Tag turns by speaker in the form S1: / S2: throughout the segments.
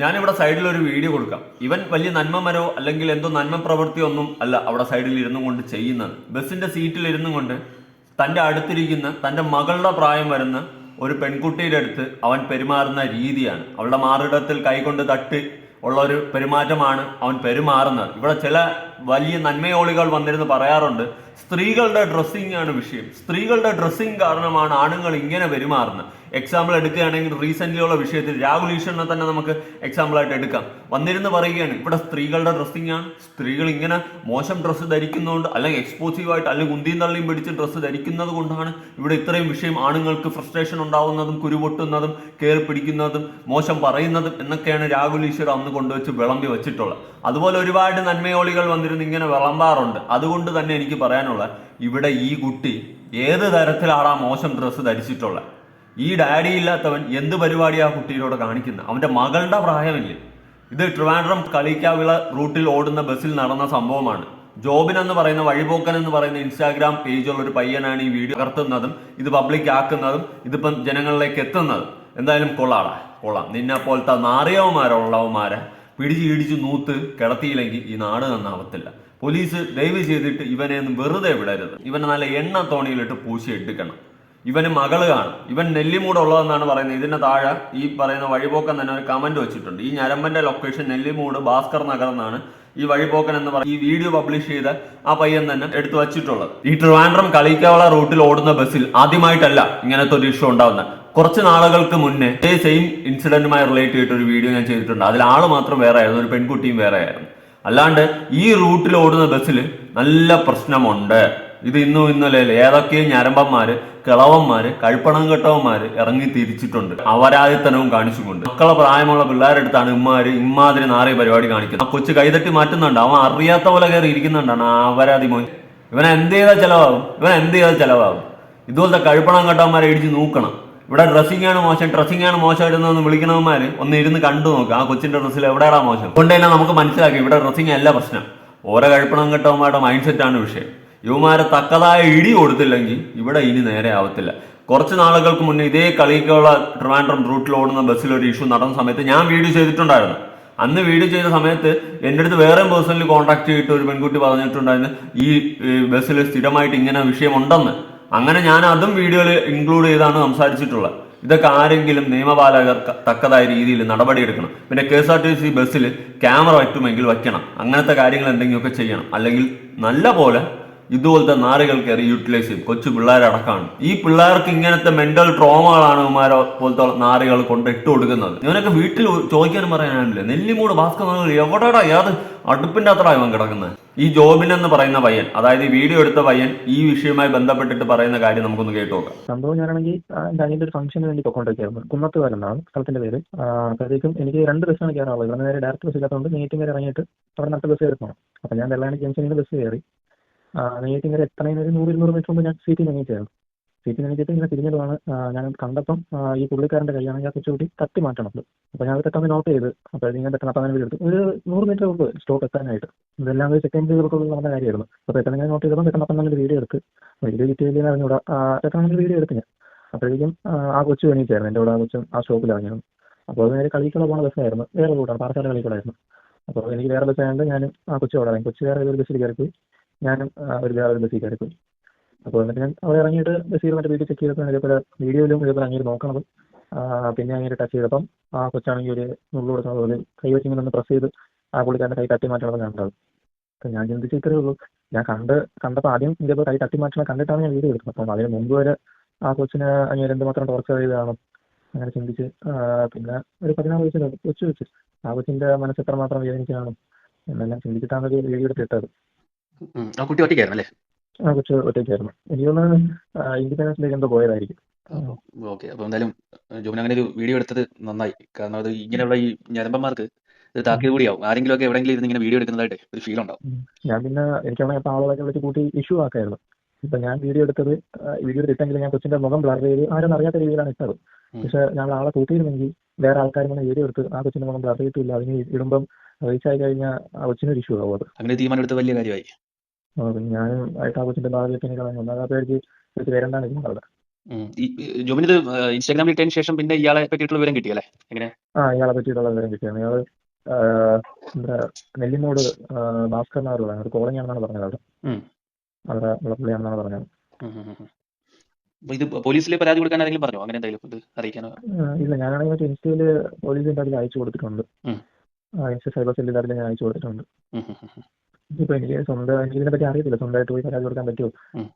S1: ഞാനിവിടെ സൈഡിൽ ഒരു വീഡിയോ കൊടുക്കാം. ഇവൻ വലിയ നന്മമരോ അല്ലെങ്കിൽ എന്തോ നന്മ പ്രവൃത്തിയോ ഒന്നും അല്ല അവിടെ സൈഡിൽ ഇരുന്നു കൊണ്ട് ചെയ്യുന്നത്. ബസ്സിന്റെ സീറ്റിൽ ഇരുന്നു കൊണ്ട് തന്റെ അടുത്തിരിക്കുന്ന തന്റെ മകളുടെ പ്രായം വരുന്ന ഒരു പെൺകുട്ടിയുടെ അടുത്ത് അവൻ പെരുമാറുന്ന രീതിയാണ്. അവളുടെ മാറിടത്തിൽ കൈകൊണ്ട് തട്ടി ഉള്ള ഒരു പെരുമാറ്റമാണ് അവൻ പെരുമാറുന്നത്. ഇവിടെ ചില വലിയ നന്മയോളികൾ വന്നിരുന്ന് പറയാറുണ്ട് സ്ത്രീകളുടെ ഡ്രസ്സിംഗ് ആണ് വിഷയം. സ്ത്രീകളുടെ ഡ്രസ്സിംഗ് കാരണമാണ് ആണുങ്ങൾ ഇങ്ങനെ പെരുമാറുന്നത്. എക്സാമ്പിൾ എടുക്കുകയാണെങ്കിൽ റീസെന്റ് ഉള്ള വിഷയത്തിൽ രാഹുൽ ഈശ്വരനെ തന്നെ നമുക്ക് എക്സാമ്പിൾ ആയിട്ട് എടുക്കാം. വന്നിരുന്ന് പറയുകയാണ് ഇവിടെ സ്ത്രീകളുടെ ഡ്രസ്സിംഗ് ആണ്. സ്ത്രീകൾ ഇങ്ങനെ മോശം ഡ്രസ്സ് ധരിക്കുന്നതുകൊണ്ട് അല്ലെങ്കിൽ എക്സ്പോസീവ് ആയിട്ട് അല്ലെങ്കിൽ ഉന്തിയും തള്ളിയും പിടിച്ച് ഡ്രസ്സ് ധരിക്കുന്നത് കൊണ്ടാണ് ഇവിടെ ഇത്രയും വിഷയം ആണുങ്ങൾക്ക് ഫ്രസ്ട്രേഷൻ ഉണ്ടാവുന്നതും കുരുപൊട്ടുന്നതും കയറി പിടിക്കുന്നതും മോശം പറയുന്നതും എന്നൊക്കെയാണ് രാഹുൽ ഈശ്വർ അന്ന് കൊണ്ടുവച്ച് വിളമ്പി വെച്ചിട്ടുള്ളത്. അതുപോലെ ഒരുപാട് നന്മയോളികൾ വന്നിരുന്ന്. ഇങ്ങനെ വിളമ്പാറുണ്ട്. അതുകൊണ്ട് തന്നെ എനിക്ക് പറയാനുള്ള ഇവിടെ ഈ കുട്ടി ഏത് തരത്തിലാണ് ആ മോശം ഡ്രസ്സ് ധരിച്ചിട്ടുള്ളത്? ഈ ഡാഡി ഇല്ലാത്തവൻ എന്ത് പരിപാടിയാ കുട്ടിയിലൂടെ കാണിക്കുന്നത്? അവന്റെ മകളുടെ പ്രായമില്ലേ? ഇത് ട്രിവാൻഡ്രം കളിക്കാവിള റൂട്ടിൽ ഓടുന്ന ബസ്സിൽ നടന്ന സംഭവമാണ്. ജോബിൻ എന്ന് പറയുന്ന വഴിപോക്കൻ എന്ന് പറയുന്ന ഇൻസ്റ്റാഗ്രാം പേജുള്ള ഒരു പയ്യനാണ് ഈ വീഡിയോ പകർത്തുന്നതും ഇത് പബ്ലിക് ആക്കുന്നതും ഇതിപ്പം ജനങ്ങളിലേക്ക് എത്തുന്നതും. എന്തായാലും കൊള്ളാടാ. കൊള്ളാം. നിന്നെ പോലത്തെ നാറിയവന്മാരുള്ളവന്മാരെ പിടിച്ച് ഇടിച്ച് നൂത്ത് കിടത്തിയില്ലെങ്കിൽ ഈ നാട് നന്നാവത്തില്ല. പോലീസ് ദയവ് ചെയ്തിട്ട് ഇവനെ ഒന്ന് വെറുതെ വിടരുത്. ഇവനെ നല്ല എണ്ണ തോണിയിലിട്ട് പൂശി എടുക്കണം. ഇവന് മകൾ കാണും. ഇവൻ നെല്ലിമൂട് ഉള്ളതെന്നാണ് പറയുന്നത്. ഇതിന്റെ താഴെ ഈ പറയുന്ന വഴിപോക്കൻ തന്നെ ഒരു കമന്റ് വെച്ചിട്ടുണ്ട്. ഈ ഞരമ്പന്റെ ലൊക്കേഷൻ നെല്ലിമൂട് ഭാസ്കർ നഗർ എന്നാണ് ഈ വഴിപോക്കൻ എന്ന് പറഞ്ഞ ഈ വീഡിയോ പബ്ലിഷ് ചെയ്ത ആ പയ്യൻ തന്നെ എടുത്തു വച്ചിട്ടുള്ളത്. ഈ ട്രിവാൻഡ്രം കളിക്കവള റൂട്ടിൽ ഓടുന്ന ബസ്സിൽ ആദ്യമായിട്ടല്ല ഇങ്ങനത്തെ ഒരു ഇഷ്യൂ ഉണ്ടാവുന്നത്. കുറച്ച് നാളുകൾക്ക് മുന്നേ ഇതേ സെയിം ഇൻസിഡന്റുമായി റിലേറ്റ് ചെയ്തിട്ട് ഒരു വീഡിയോ ഞാൻ ചെയ്തിട്ടുണ്ട്. അതിൽ ആൾ മാത്രം വേറെ ആയിരുന്നു ഒരു പെൺകുട്ടിയും വേറെ ആയിരുന്നു. അല്ലാണ്ട് ഈ റൂട്ടിൽ ഓടുന്ന ബസ്സിൽ നല്ല പ്രശ്നമുണ്ട്. ഇത് ഇന്നും ഇന്നലെ ഏതൊക്കെയും ഞരമ്പന്മാര് കിളവന്മാര് കഴുപ്പണം കെട്ടവന്മാര് ഇറങ്ങി തിരിച്ചിട്ടുണ്ട്. അവരാദിത്തനവും കാണിച്ചുകൊണ്ട്. മക്കളെ പ്രായമുള്ള പിള്ളേരെടുത്താണ് ഇമ്മാര് ഇമ്മാതിരി നാറിയ പരിപാടി കാണിക്കുന്നത്. ആ കൊച്ചു കൈതട്ടി മാറ്റുന്നുണ്ട്. അവൻ അറിയാത്ത പോലെ കയറി ഇരിക്കുന്നുണ്ടാണ്. അവരാതി മോൻ ഇവൻ എന്ത് ചെയ്താൽ ചെലവാകും? ഇവൻ എന്ത് ചെയ്താൽ ചെലവാകും? ഇതുപോലത്തെ കഴുപ്പണം കെട്ടവന്മാരെ ഇടിച്ച് നോക്കണം. ഇവിടെ ഡ്രസ്സിംഗ് ആണ് മോശം ഡ്രസ്സിംഗ് ആണ് മോശമായിട്ടെന്ന് ഇടുന്നതെന്ന് ഒന്ന് ഇരുന്ന് കണ്ടു നോക്കുക ആ കൊച്ചിന്റെ ഡ്രസ്സിൽ എവിടെയാണ് മോശം? അതുകൊണ്ട് തന്നെ നമുക്ക് മനസ്സിലാക്കി ഇവിടെ ഡ്രസ്സിംഗ് അല്ല പ്രശ്നം. ഓരോ കഴിപ്പണം കെട്ടവന്മാരുടെ മൈൻഡ് സെറ്റ് ആണ് വിഷയം. യുവമാരെ തക്കതായ ഇടി കൊടുത്തില്ലെങ്കിൽ ഇവിടെ ഇനി നേരെ ആവത്തില്ല. കുറച്ച് നാളുകൾക്ക് മുന്നേ ഇതേ കളിക്കുള്ള ട്രിവാൻഡ്രം റൂട്ടിൽ ഓടുന്ന ബസ്സിൽ ഒരു ഇഷ്യൂ നടന്ന സമയത്ത് ഞാൻ വീഡിയോ ചെയ്തിട്ടുണ്ടായിരുന്നു. അന്ന് വീഡിയോ ചെയ്ത സമയത്ത് എന്റെ അടുത്ത് വേറെ പേഴ്സണലി കോൺടാക്ട് ചെയ്തിട്ട് ഒരു പെൺകുട്ടി പറഞ്ഞിട്ടുണ്ടായിരുന്നു ഈ ബസ്സിൽ സ്ഥിരമായിട്ട് ഇങ്ങനെ വിഷയമുണ്ടെന്ന്. അങ്ങനെ ഞാൻ അതും വീഡിയോയിൽ ഇൻക്ലൂഡ് ചെയ്താണ് സംസാരിച്ചിട്ടുള്ളത്. ഇതൊക്കെ ആരെങ്കിലും നിയമപാലകർ തക്കതായ രീതിയിൽ നടപടിയെടുക്കണം പിന്നെ K S R T C ബസ്സിൽ ക്യാമറ പറ്റുമെങ്കിൽ വയ്ക്കണം. അങ്ങനത്തെ കാര്യങ്ങൾ എന്തെങ്കിലുമൊക്കെ ചെയ്യണം. അല്ലെങ്കിൽ നല്ല പോലെ ഇതുപോലത്തെ നാറുകൾ കയറി യൂട്ടിലൈസ് ചെയ്യും. കൊച്ചു പിള്ളേരടക്കമാണ് ഈ പിള്ളേർക്ക് ഇങ്ങനത്തെ മെന്റൽ ട്രോമകളാണ് ഇവന്മാരെ പോലത്തെ നാറുകൾ കൊണ്ട് ഇട്ട് കൊടുക്കുന്നത്. ഇവനൊക്കെ വീട്ടിൽ ചോദിക്കാനും പറയാനില്ല നെല്ലിമൂട് ഭാസ്കർ എവിടെടാ? ഏത് അടുപ്പിന്റെ അത്ര ഇവൻ കിടക്കുന്നത്? ഈ ജോബിൻ എന്ന് പറയുന്ന പയ്യൻ അതായത് വീഡിയോ എടുത്ത പയ്യൻ ഈ വിഷയവുമായി ബന്ധപ്പെട്ടിട്ട് പറയുന്ന കാര്യം നമുക്കൊന്ന് കേട്ടു നോക്കാം.
S2: സംഭവം ഞാനാണെങ്കിൽ എന്റെ അനിയന്റെ ഒരു ഫംഗ്ഷന് വേണ്ടി പൊക്കോണ്ടിരിക്കുകയായിരുന്നു. കുന്നത്ത് വരുന്നതാണ് സ്ഥലത്തിന്റെ പേര്. അപ്പോഴത്തേക്കും എനിക്ക് രണ്ട് ബസ്സാണ് കയറാനുള്ളത്. ഇവിടെ നേരെ ഡയറക്റ്റ് ബസ് ഇല്ലാത്തതുകൊണ്ട് വരെ ഇറങ്ങിയിട്ട് അവിടെ നിന്ന് ബസ് കയറിപ്പോണം അപ്പോൾ ഞാൻ വെള്ളാണി ജംഗ്ഷനിൽ ബസ് കയറി. നെയ്റ്റിങ്ങര എത്രയും ഒരു നൂറ് ഇരുന്നൂറ് മീറ്റർ മുമ്പ് ഞാൻ സീറ്റിൽ എണീറ്റായിരുന്നു സീറ്റിൽ എണീറ്റിട്ട് ഇങ്ങനെ തിരിഞ്ഞതാണ്. ഞാൻ കണ്ടപ്പം ഈ പുള്ളിക്കാരന്റെ കൈയാണെങ്കിൽ ആ കുറച്ചുകൂടി തട്ടി മാറ്റണം അപ്പോൾ ഞാൻ പെട്ടെന്ന് നോട്ട് ചെയ്ത് അപ്പോൾ ഇങ്ങനെ പെട്ടെന്ന് അപ്പം എടുത്തു. ഒരു നൂറ് മീറ്റർ ഉള്ളൂ സ്റ്റോപ്പ് എത്താനായിട്ട്. ഇതെല്ലാം ഒരു സെക്കൻഡ് സെക്കൻഡുകൾക്കുള്ളിൽ നടന്ന കാര്യമായിരുന്നു. അപ്പോൾ പെട്ടെന്ന് ഞാൻ നോട്ട് ചെയ്തപ്പോൾ പെട്ടെന്ന് അപ്പം തന്നെ വീഡിയോ എടുത്ത് വീഡിയോ കിട്ടിയില്ലെന്ന് അറിഞ്ഞുകൂടാ പെട്ടെന്ന് അങ്ങനെ വീഡിയോ എടുത്ത് ഞാൻ? അപ്പോഴേക്കും ആ, കൊച്ചു എണീറ്റായിരുന്നു. എന്റെ കൂടെ ആ കൊച്ചും ആ സ്റ്റോപ്പിൽ ഇറങ്ങിയത്. അപ്പോൾ അത് നേരെ കളിക്കുള്ള പോണ ബസ്സായിരുന്നു വേറെ കൂടാണ് പാറച്ചാല കളിക്കൂടായിരുന്നു അപ്പോൾ എനിക്ക് വേറെ ബസ് ഞാനും ആ കൊച്ചു അവിടെ കൊച്ചു വേറെ ഒരു ബസ്സിൽ കയറിപ്പോയി. ഞാനും ഒരു വേറെ ഒരു ബസ്സിൽ കയറിപ്പോയി. അപ്പോൾ എന്നിട്ട് ഞാൻ അവിടെ ഇറങ്ങിയിട്ട് ബസ്സിൽ മറ്റേ വീട്ടിൽ ചെക്ക് ചെയ്തപ്പോൾ ഇതേപോലെ വീഡിയോയിലും ഇതേപോലെ അങ്ങനെ നോക്കണത്. പിന്നെ അങ്ങനെ ടച്ച് ചെയ്തപ്പം ആ കൊച്ചാണെങ്കിൽ ഒരു നുള്ളു കൊടുക്കുന്നത് പോലെ കൈ വെച്ചിങ്ങനെ ഒന്ന് പ്രസ് ചെയ്ത് ആ പുള്ളിക്കാരന്റെ കൈ തട്ടി മാറ്റണത് കണ്ടത് അപ്പം ഞാൻ ചിന്തിച്ച് ഇത്രയേ ഉള്ളൂ. ഞാൻ കണ്ട് കണ്ടപ്പോൾ ആദ്യം ഇതേപോലെ കൈ തട്ടി മാറ്റണം കണ്ടിട്ടാണ് ഞാൻ വീഡിയോ എടുക്കുന്നത്. അപ്പം അതിന് മുമ്പ് വരെ ആ കൊച്ചിനെ അങ്ങനെ എന്തുമാത്രം ടോർച്ചർ ചെയ്തതാണ് അങ്ങനെ ചിന്തിച്ച് പിന്നെ ഒരു പതിനാറ് വയസ്സിൽ കൊച്ചു വെച്ച് ആ കൊച്ചിന്റെ മനസ്സ് എത്രമാത്രം വേദനിക്കാണ് എന്നെല്ലാം ചിന്തിച്ചിട്ടാണ് ഒരു വീഡിയോ എടുത്തിട്ടത്
S3: കുട്ടി ഒറ്റയ്ക്കായിരുന്നു അല്ലേ?
S2: ആ കൊച്ചു ഒറ്റയ്ക്കായിരുന്നു എനിക്ക് തോന്നുന്നു ഇൻഡിപെൻഡൻസ് ഡേക്ക് എന്തോ പോയതായിരിക്കും.
S3: ഓക്കെ. അപ്പോൾ എന്തായാലും ജോബിൻ അങ്ങനെ ഒരു വീഡിയോ എടുത്തത് നന്നായി. കാരണം അത് ഇങ്ങനെയുള്ള ഈ ഞരമ്പന്മാർക്ക് ഇത് താക്കീത് കൂടിയാവും. ആരെങ്കിലും ഒക്കെ എവിടെങ്കിലും ഇരുന്ന് ഇങ്ങനെ വീഡിയോ എടുക്കുന്നതായിട്ട് ഒരു ഫീൽ ഉണ്ടാവും.
S2: ഞാൻ പിന്നെ എനിക്കാണെങ്കിൽ ആളുകളൊക്കെ വിളിച്ച് കൂട്ടി ഇഷ്യൂ ആക്കായിരുന്നു. ഇപ്പൊ ഞാൻ വീഡിയോ എടുത്തത് വീഡിയോ എടുത്തെങ്കിലും ഞാൻ കൊച്ചിന്റെ മുഖം ബ്ലർ ചെയ്ത് ആരും അറിയാത്ത രീതിയിലാണ് ഇട്ടത്. പക്ഷെ ഞങ്ങൾ ആളെ കൂട്ടിയിരുന്നെങ്കിൽ വേറെ ആൾക്കാർ ഇങ്ങനെ വീഡിയോ എടുത്ത് ആ കൊച്ചിന്റെ മുഖം ബ്ലർ ചെയ്തിട്ടില്ല. അതിന് ഇടുമ്പം റീച്ച് ആയി കഴിഞ്ഞാൽ ആ കൊച്ചിനൊരു ഇഷ്യൂ ആവും അത്.
S3: അങ്ങനെ തീരുമാനം എടുത്ത വലിയ കാര്യമായി.
S2: ഞാനും ആയിട്ട് ആ കൊച്ചിന്റെ ഭാഗത്തേക്ക് കളഞ്ഞു ഒന്നാമത്തെ പേർക്ക് കൊച്ചു വരണ്ടാണ് അവിടെ?
S3: ജോബിന് ഇത് ഇൻസ്റ്റാഗ്രാമിൽ ഇട്ടതിന് ശേഷം പിന്നെ ഇയാളെ പറ്റിയിട്ടുള്ള വിവരം കിട്ടിയല്ലേ എങ്ങനെ?
S2: ആ ഇയാളെ പറ്റിയിട്ടുള്ള വിവരം കിട്ടിയാണ് ഇയാൾ നെല്ലിനോട് നെല്ലിമോട് ഭാസ്കർ പറയുന്നത് ഒരു കോളനി ആണെന്നാണ് പറഞ്ഞത് അവിടെ. അവിടെ ഉള്ള പുള്ളിയാണെന്നാണ് പറഞ്ഞത്.
S3: ഇത് പോലീസിൽ പരാതി കൊടുക്കാൻ ആരെങ്കിലും പറഞ്ഞോ? അങ്ങനെ എന്തെങ്കിലും ഇത് അറിയിക്കാനോ?
S2: ഇല്ല. ഞാനാണെങ്കിൽ മറ്റേ ഇൻസ്റ്റയിൽ പോലീസിന്റെ അതിൽ അയച്ചു കൊടുത്തിട്ടുണ്ട്. ഇൻസ്റ്റ സൈബർ സെല്ലിന്റെ അതിൽ ഞാൻ അയച്ചു കൊടുത്തിട്ടുണ്ട്. ഇപ്പൊ എനിക്ക് സ്വന്തം എനിക്ക് ഇതിനെ പറ്റി അറിയത്തില്ല. സ്വന്തമായിട്ട് പോയി പരാതി കൊടുക്കാൻ പറ്റുമോ.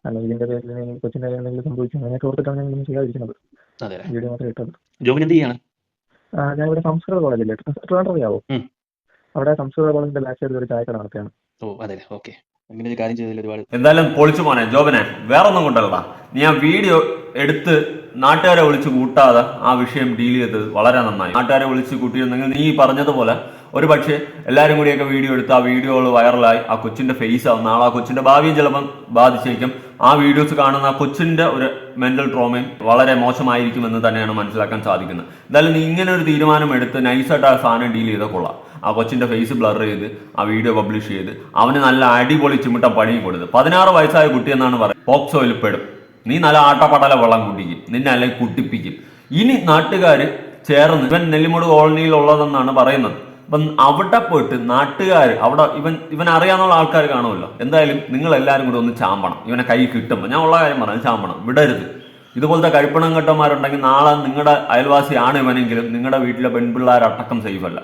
S2: അല്ലെങ്കിൽ ഇതിന്റെ പേരിൽ കൊച്ചിന്റെ പേരിൽ എന്തെങ്കിലും സംഭവിച്ചു? അങ്ങനെയൊക്കെ ഓർത്തിട്ടാണ് ഞാൻ ഇതൊന്നും ചെയ്യാതിരിക്കുന്നത്. വീഡിയോ മാത്രമേ ഇട്ടത്
S3: ജോബിന് എന്ത് ചെയ്യാണ്?
S2: ആ, ഞാൻ ഇവിടെ സംസ്കൃത കോളേജില്ലേ ട്രിവാൻഡ്രം അറിയാവോ അവിടെ സംസ്കൃത കോളേജിന്റെ ബാക്ക് സൈഡിൽ ഒരു ചായക്കട നടത്തിയാണ്
S3: ഓ അതെ ഓക്കെ. അങ്ങനെ ഒരു കാര്യം ചെയ്തതിൽ ഒരുപാട്
S1: എന്തായാലും പൊളിച്ചു പോനെ ജോബനെ. വേറെ ഒന്നും കൊണ്ടല്ലടാ. നീ ആ വീഡിയോ എടുത്ത് നാട്ടുകാരെ വിളിച്ച് കൂട്ടാതെ ആ വിഷയം ഡീൽ ചെയ്തത് വളരെ നന്നായി. നാട്ടുകാരെ വിളിച്ച് കൂട്ടിയിരുന്നെങ്കിൽ നീ പറഞ്ഞതുപോലെ ഒരു പക്ഷേ എല്ലാവരും കൂടിയൊക്കെ വീഡിയോ എടുത്ത് ആ വീഡിയോകൾ വൈറലായി ആ കൊച്ചിന്റെ ഫേസ് ആവും നാളെ ആ കൊച്ചിന്റെ ഭാവിയും ചിലപ്പം ബാധിച്ചേക്കും. ആ വീഡിയോസ് കാണുന്ന ആ കൊച്ചിന്റെ ഒരു മെന്റൽ ട്രോമയും വളരെ മോശമായിരിക്കും എന്ന് തന്നെയാണ് മനസ്സിലാക്കാൻ സാധിക്കുന്നത്. എന്തായാലും നീ ഇങ്ങനെ ഒരു തീരുമാനം എടുത്ത് നൈസായിട്ട് ആ സാധനം ഡീൽ ചെയ്ത കൊള്ളാം. ആ കൊച്ചിന്റെ ഫേസ് ബ്ലർ ചെയ്ത് ആ വീഡിയോ പബ്ലിഷ് ചെയ്ത് അവന് നല്ല അടിപൊളി ചിമിട്ട പണി കൊടുത്ത്. പതിനാറ് വയസ്സായ കുട്ടി എന്നാണ് പറയുന്നത്. പോക്സോയിൽ പെടും. നീ നല്ല ആട്ടപ്പടല വെള്ളം കുട്ടിക്കും നിന്നെ അല്ലെങ്കിൽ കുട്ടിപ്പിക്കും. ഇനി നാട്ടുകാർ ചേർന്ന് ഇവൻ നെല്ലിമൂട് കോളനിയിൽ ഉള്ളതെന്നാണ് പറയുന്നത്. അപ്പം അവിടെ പോയിട്ട് നാട്ടുകാർ അവിടെ ഇവൻ ഇവൻ അറിയാവുന്ന ആൾക്കാർ കാണുമല്ലോ. എന്തായാലും നിങ്ങൾ എല്ലാവരും കൂടെ ഒന്ന് ചാമ്പണം. ഇവനെ കൈ കിട്ടുമ്പോൾ ഞാൻ ഉള്ള കാര്യം പറഞ്ഞു ചാമ്പണം. വിടരുത്. ഇതുപോലത്തെ കഴിപ്പണം കെട്ടന്മാരുണ്ടെങ്കിൽ നാളെ നിങ്ങളുടെ അയൽവാസിയാണ് ഇവനെങ്കിലും നിങ്ങളുടെ വീട്ടിലെ പെൺപിള്ളേർ അടക്കം സേഫല്ല.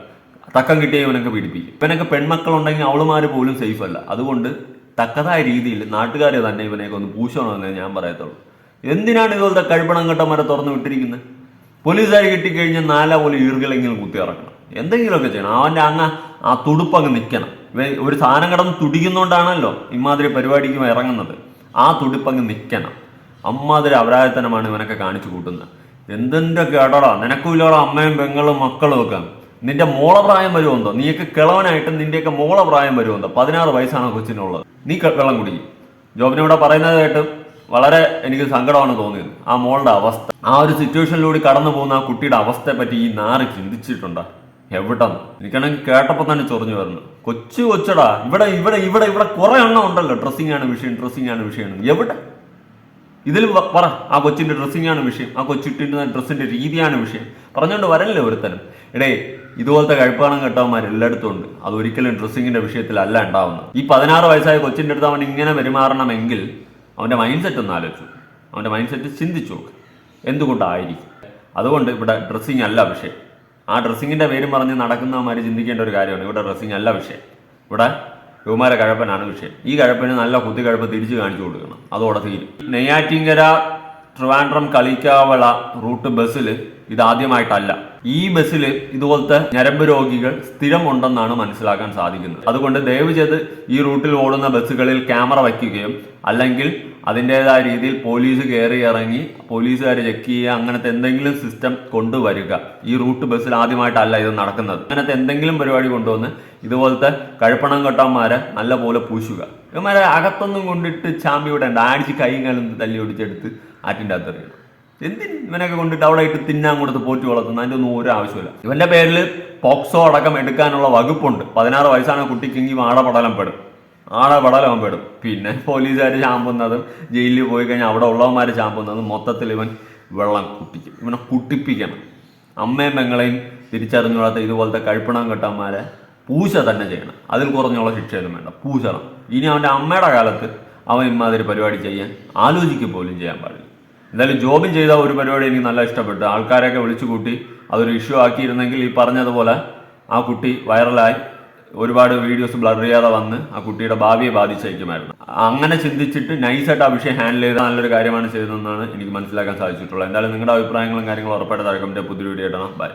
S1: തക്കം കിട്ടിയ ഇവനൊക്കെ പീഡിപ്പിക്കും. ഇവനൊക്കെ പെൺമക്കളുണ്ടെങ്കിൽ അവളുമാർ പോലും സേഫല്ല. അതുകൊണ്ട് തക്കതായ രീതിയിൽ നാട്ടുകാരെ തന്നെ ഇവനെയൊക്കെ ഒന്ന് പൂശണമെന്നേ ഞാൻ പറയത്തുള്ളൂ. എന്തിനാണ് ഇതുപോലത്തെ കഴിപ്പണം കെട്ടന്മാരെ തുറന്നു വിട്ടിരിക്കുന്നത് പോലീസുകാർ കിട്ടിക്കഴിഞ്ഞാൽ നാലാ പോലെ ഈർകളെങ്കിലും കുത്തി ഇറക്കണം. എന്തെങ്കിലുമൊക്കെ ചെയ്യണം. അവന്റെ അങ്ങ് ആ തുടുപ്പങ്ങ് നിൽക്കണം. ഒരു സാധനം കിടന്ന് തുടിക്കുന്നോണ്ടാണല്ലോ ഇമാതിരി പരിപാടിക്ക് ഇറങ്ങുന്നത്. ആ തുടിപ്പങ്ങ് നിൽക്കണം. അമ്മാതിരി അപരാധത്തനമാണ് ഇവനൊക്കെ കാണിച്ചു കൂട്ടുന്നത്. എന്തിന്റെ കേടടാ നിനക്കുമില്ലോടാ അമ്മയും പെങ്ങളും മക്കളും ഒക്കെ. നിന്റെ മോള പ്രായം വരുമെന്തോ നീയൊക്കെ കിളവനായിട്ട് നിന്റെയൊക്കെ മോള പ്രായം വരുമെന്തോ പതിനാറ് വയസ്സാണ് കൊച്ചിനുള്ളത്. നീ വെള്ളം കുടിക്കും. ജോബിനിവിടെ പറയുന്നത് കേട്ട് വളരെ എനിക്ക് സങ്കടമാണ് തോന്നിയത്. ആ മോളുടെ അവസ്ഥ. ആ ഒരു സിറ്റുവേഷനിലൂടെ കടന്നു പോകുന്ന ആ കുട്ടിയുടെ അവസ്ഥയെ പറ്റി ഈ നാറ് ചിന്തിച്ചിട്ടുണ്ടോ? എവിടെന്ന് എനിക്കാണെങ്കിൽ കേട്ടപ്പോൾ തന്നെ ചൊറിഞ്ഞു വരുന്നു കൊച്ചു കൊച്ചടാ ഇവിടെ ഇവിടെ ഇവിടെ ഇവിടെ കുറെ എണ്ണം ഉണ്ടല്ലോ. ഡ്രസ്സിംഗ് ആണ് വിഷയം ഡ്രസ്സിംഗ് ആണ് വിഷയം എവിടെ? ഇതിൽ പറ ആ കൊച്ചിന്റെ ഡ്രസ്സിംഗ് ആണ് വിഷയം ആ കൊച്ചിട്ടിന്റെ ഡ്രസ്സിന്റെ രീതിയാണ് വിഷയം. പറഞ്ഞുകൊണ്ട് വരല്ലേ ഒരുത്തരം എടേ ഇതുപോലത്തെ കഴിപ്പാണം കെട്ടവന്മാർ എല്ലായിടത്തും ഉണ്ട്. അത് ഒരിക്കലും ഡ്രസ്സിങ്ങിന്റെ വിഷയത്തിലല്ല ഉണ്ടാവുന്നത്. ഈ പതിനാറ് വയസ്സായ കൊച്ചിന്റെ അടുത്ത് അവൻ ഇങ്ങനെ പെരുമാറണമെങ്കിൽ അവന്റെ മൈൻഡ് സെറ്റ് ഒന്ന് ആലോചിച്ചു. അവന്റെ മൈൻഡ് സെറ്റ് ചിന്തിച്ചു നോക്ക്. എന്തുകൊണ്ടായിരിക്കും? അതുകൊണ്ട് ഇവിടെ ഡ്രസ്സിങ് അല്ല വിഷയം. ആ ഡ്രസ്സിങ്ങിന്റെ പേരും പറഞ്ഞ് നടക്കുന്നവന്മാർ ചിന്തിക്കേണ്ട ഒരു കാര്യമാണ്. ഇവിടെ ഡ്രസ്സിങ് അല്ല വിഷയം. ഇവിടെ യുവമാരെ കഴപ്പനാണ് വിഷയം. ഈ കഴപ്പിന് നല്ല കുത്തി കഴപ്പ് തിരിച്ചു കാണിച്ചു കൊടുക്കണം. അതോടെ തീരും. നെയ്യാറ്റിങ്കര ട്രിവാൻഡ്രം കളിക്കാവള റൂട്ട് ബസ്സിൽ ഇതാദ്യമായിട്ടല്ല. ഈ ബസ്സിൽ ഇതുപോലത്തെ ഞരമ്പ് രോഗികൾ സ്ഥിരമുണ്ടെന്നാണ് മനസ്സിലാക്കാൻ സാധിക്കുന്നത്. അതുകൊണ്ട് ദയവ് ചെയ്ത് ഈ റൂട്ടിൽ ഓടുന്ന ബസ്സുകളിൽ ക്യാമറ വയ്ക്കുകയും അല്ലെങ്കിൽ അതിന്റെതായ രീതിയിൽ പോലീസ് കയറി ഇറങ്ങി പോലീസുകാർ ചെക്ക് ചെയ്യുക അങ്ങനത്തെ എന്തെങ്കിലും സിസ്റ്റം കൊണ്ടുവരിക. ഈ റൂട്ട് ബസ്സിൽ ആദ്യമായിട്ടല്ല ഇത് നടക്കുന്നത്. അങ്ങനത്തെ എന്തെങ്കിലും പരിപാടി കൊണ്ടുവന്ന് ഇതുപോലത്തെ കഴുപ്പണം കെട്ടന്മാരെ നല്ലപോലെ പൂശുക. ഇവന്മാരെ അകത്തൊന്നും കൊണ്ടിട്ട് ചാമ്പി വിടേണ്ട. അടിച്ച് കൈയും തല്ലി ഒടിച്ചെടുത്ത് ആറ്റിന്റെ അകത്ത് എന്തിന് ഇവനൊക്കെ അവിടെ ഇട്ട് തിന്നാൻ കൊടുത്ത് പോറ്റി വളർത്തുന്ന? അതിന്റെ ഒന്നും ഒരു ആവശ്യമില്ല ഇവന്റെ പേരിൽ പോക്സോ അടക്കം എടുക്കാനുള്ള വകുപ്പുണ്ട്. പതിനാറ് വയസ്സാണ് കുട്ടിക്കെങ്കിൽ ആടപടലം പെടും. ആടപടലം പെടും. പിന്നെ പോലീസുകാർ ചാമ്പുന്നതും ജയിലിൽ പോയി കഴിഞ്ഞാൽ അവിടെ ഉള്ളവന്മാർ ചാമ്പുന്നതും മൊത്തത്തിൽ ഇവൻ വെള്ളം കുട്ടിക്കും ഇവനെ കുട്ടിപ്പിക്കണം. അമ്മയും പെങ്ങളെയും തിരിച്ചറിഞ്ഞുകൊള്ളാത്ത ഇതുപോലത്തെ കഴിപ്പണം കെട്ടന്മാരെ പൂശ തന്നെ ചെയ്യണം. അതിൽ കുറഞ്ഞുള്ള ശിക്ഷയൊന്നും വേണ്ട. പൂശണം. ഇനി അവന്റെ അമ്മയുടെ കാലത്ത് അവൻ ഇമാതിരി പരിപാടി ചെയ്യാൻ ആലോചിക്കുക പോലും ചെയ്യാൻ പാടില്ല. എന്തായാലും ജോബിൻ ചെയ്ത ഒരു പരിപാടി എനിക്ക് നല്ല ഇഷ്ടപ്പെട്ടു. ആൾക്കാരെയൊക്കെ വിളിച്ചു കൂട്ടി അതൊരു ഇഷ്യൂ ആക്കിയിരുന്നെങ്കിൽ ഈ പറഞ്ഞതുപോലെ ആ കുട്ടി വൈറലായി. ഒരുപാട് വീഡിയോസ് ബ്ലർ ചെയ്യാതെ വന്ന് ആ കുട്ടിയുടെ ഭാവിയെ ബാധിച്ചേക്കുമായിരുന്നു. അങ്ങനെ ചിന്തിച്ചിട്ട് നൈസായിട്ട് ആ വിഷയം ഹാൻഡിൽ ചെയ്ത നല്ലൊരു കാര്യമാണ് ചെയ്തതെന്നാണ് എനിക്ക് മനസ്സിലാക്കാൻ സാധിച്ചിട്ടുള്ളത്. എന്തായാലും നിങ്ങളുടെ അഭിപ്രായങ്ങളും കാര്യങ്ങളും ഉറപ്പായിട്ട് താഴെ പുതിയ വീഡിയോ ഇടണം ബൈ